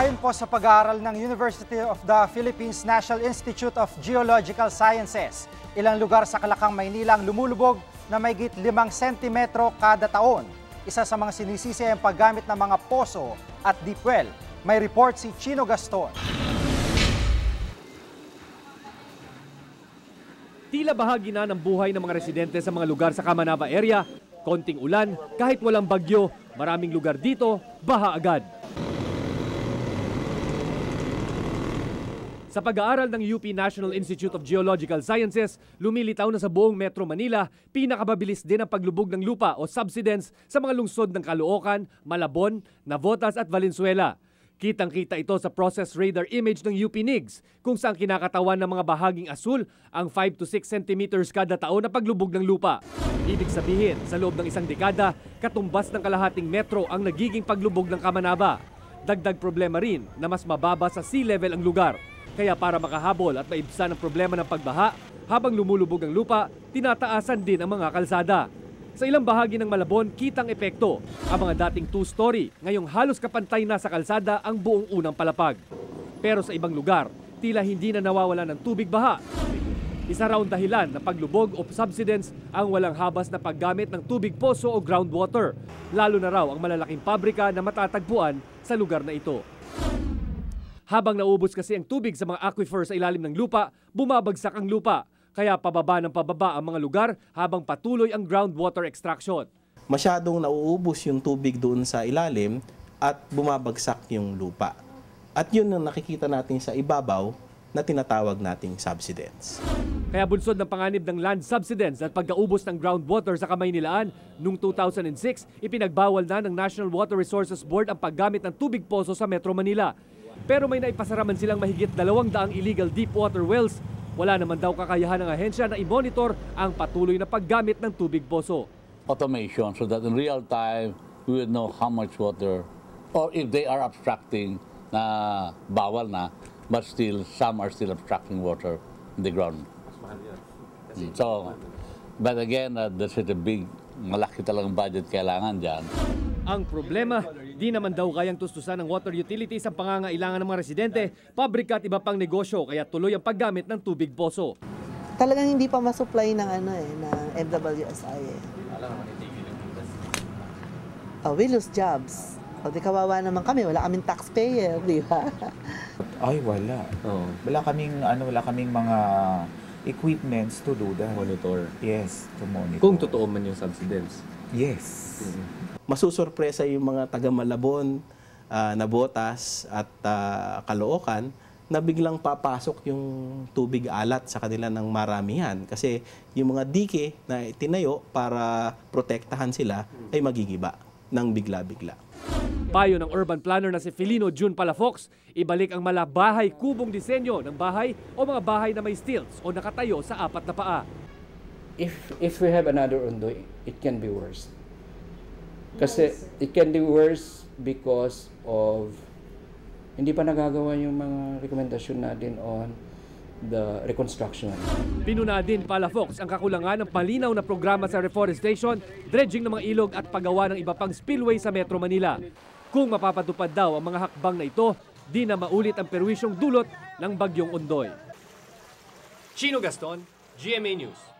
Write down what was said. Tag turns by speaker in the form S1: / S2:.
S1: Ayon po sa pag-aaral ng University of the Philippines National Institute of Geological Sciences, ilang lugar sa Kalakang, Maynila ang lumulubog na may 5 sentimetro kada taon. Isa sa mga sinisisi ay ang paggamit ng mga poso at deep well. May report si Chino Gaston.
S2: Tila bahagi na ng buhay ng mga residente sa mga lugar sa Kamanava area. Konting ulan, kahit walang bagyo, maraming lugar dito, baha agad. Sa pag-aaral ng UP National Institute of Geological Sciences, lumilitaw na sa buong Metro Manila, pinakababilis din ang paglubog ng lupa o subsidence sa mga lungsod ng Caloocan, Malabon, Navotas at Valenzuela. Kitang-kita ito sa process radar image ng UP NIGS kung saan kinakatawan ng mga bahaging asul ang 5 to 6 centimeters kada taon na paglubog ng lupa. Ibig sabihin, sa loob ng isang dekada, katumbas ng kalahating metro ang nagiging paglubog ng Kamanaba. Dagdag problema rin na mas mababa sa sea level ang lugar. Kaya para makahabol at maibsan ang problema ng pagbaha, habang lumulubog ang lupa, tinataasan din ang mga kalsada. Sa ilang bahagi ng Malabon, kitang epekto. Ang mga dating two-story, ngayong halos kapantay na sa kalsada ang buong unang palapag. Pero sa ibang lugar, tila hindi na nawawala ng tubig baha. Isa raw dahilan na paglubog o subsidence ang walang habas na paggamit ng tubig poso o groundwater, lalo na raw ang malalaking pabrika na matatagpuan sa lugar na ito. Habang naubos kasi ang tubig sa mga aquifer sa ilalim ng lupa, bumabagsak ang lupa. Kaya pababa ng pababa ang mga lugar habang patuloy ang groundwater extraction.
S3: masyadong nauubos yung tubig doon sa ilalim at bumabagsak yung lupa. At yun ang nakikita natin sa ibabaw na tinatawag nating subsidence.
S2: Kaya bunsod ng panganib ng land subsidence at pagkaubos ng groundwater sa Kamaynilaan, noong 2006, ipinagbawal na ng National Water Resources Board ang paggamit ng tubig poso sa Metro Manila. Pero may naipasaraman silang mahigit 200 illegal deep water wells. Wala naman daw kakayahan ng ahensya na i-monitor ang patuloy na paggamit ng tubig poso.
S4: automation so that in real time we would know how much water or if they are obstructing na bawal na but still some are still obstructing water in the ground. So, but again, uh, there's a big, malaki talagang budget kailangan dyan.
S2: Ang problema, di naman daw kayang tustusan ng water utilities ang pangangailangan ng mga residente, pabrika at iba pang negosyo kaya tuloy ang paggamit ng tubig poso.
S5: talagang hindi pa masupply ng ano eh, ng MWSI eh. Oh, we lose jobs. O di kawawa naman kami, wala kaming taxpayer, di ba?
S6: Ay, wala. Wala kaming, ano, wala kaming mga equipments to do that.
S7: monitor.
S6: Yes, to monitor.
S7: Kung totoo man yung subsidence.
S6: Yes.
S3: Masusurpresa yung mga taga Malabon, ah, Nabotas at ah, Caloocan na biglang papasok yung tubig alat sa kanila ng maramihan kasi yung mga dike na tinayo para protektahan sila ay magigiba ng bigla-bigla.
S2: Payo ng urban planner na si Filino June Palafox, ibalik ang malabahay kubong disenyo ng bahay o mga bahay na may stilts o nakatayo sa apat na paa.
S8: if if we have another Undoy, it can be worse. Kasi it can be worse because of hindi pa nagagawa yung mga rekomendasyon natin on the reconstruction.
S2: Pinuna din Palafox ang kakulangan ng palinaw na programa sa reforestation, dredging ng mga ilog at paggawa ng iba pang spillway sa Metro Manila. Kung mapapatupad daw ang mga hakbang na ito, di na maulit ang perwisyong dulot ng bagyong Undoy. Chino Gaston, GMA News.